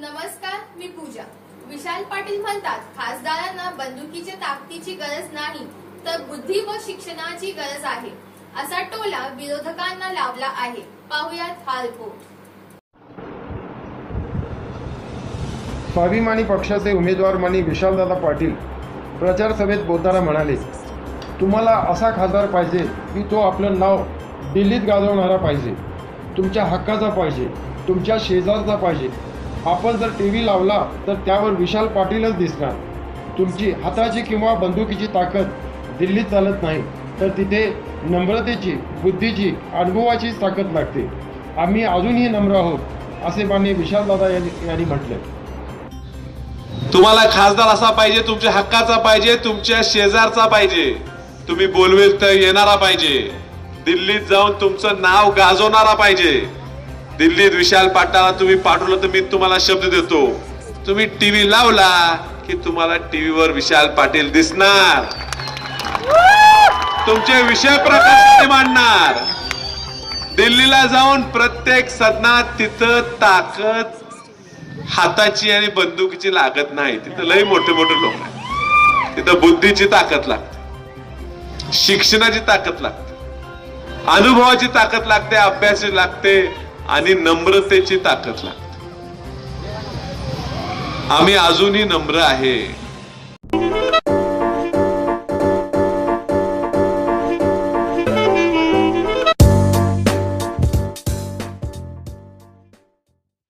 नमस्कार मी पूजा. विशाल पाटील म्हणतात खासदारांना बंदुकीच्या ताकदीची गरज नाही तर बुद्धी व शिक्षणाची गरज आहे असा टोला विरोधकांना लावला आहे. पाहुयात हा रिपोर्ट स्वाभिमानी पक्षाचे उमेदवार मानी विशालदादा पाटील प्रचार सभेत बोलताना म्हणाले तुम्हाला असा खासदार पाहिजे की तो आपलं नाव दिल्लीत गाजवणारा पाहिजे तुमच्या हक्काचा पाहिजे तुमच्या शेजारचा पाहिजे आपण जर टी व्ही लावला तर त्यावर विशाल पाटीलच दिसणार. तुमची हाताची किंवा बंदुकीची ताकद दिल्लीत चालत नाही तर तिथे नम्रतेची बुद्धीची अनुभवाची ताकद लागते. आम्ही अजूनही नम्र आहोत असे मान्य विशालदादा यांनी यांनी म्हटले. तुम्हाला खासदार असा पाहिजे तुमच्या हक्काचा पाहिजे तुमच्या शेजारचा पाहिजे. तुम्ही बोलवेल तर येणारा पाहिजे. दिल्लीत जाऊन तुमचं नाव गाजवणारा पाहिजे. दिल्लीत विशाल पाटाला तुम्ही पाठवलं तर मी तुम्हाला शब्द देतो. तुम्ही टीव्ही लावला की तुम्हाला टीव्हीवर विशाल पाटील दिसणार. तुमचे विषय प्रकाश मांडणार. दिल्लीला जाऊन प्रत्येक सदनात तिथं ताकद हाताची आणि बंदुकीची लागत नाही. तिथं लय मोठे मोठे लोक आहेत. तिथं बुद्धीची ताकद लागते. शिक्षणाची ताकद लागते. अनुभवाची ताकद लागते अभ्यास लागते. आणि नम्रतेची ताकद लागते. आम्ही अजूनही नम्र आहे.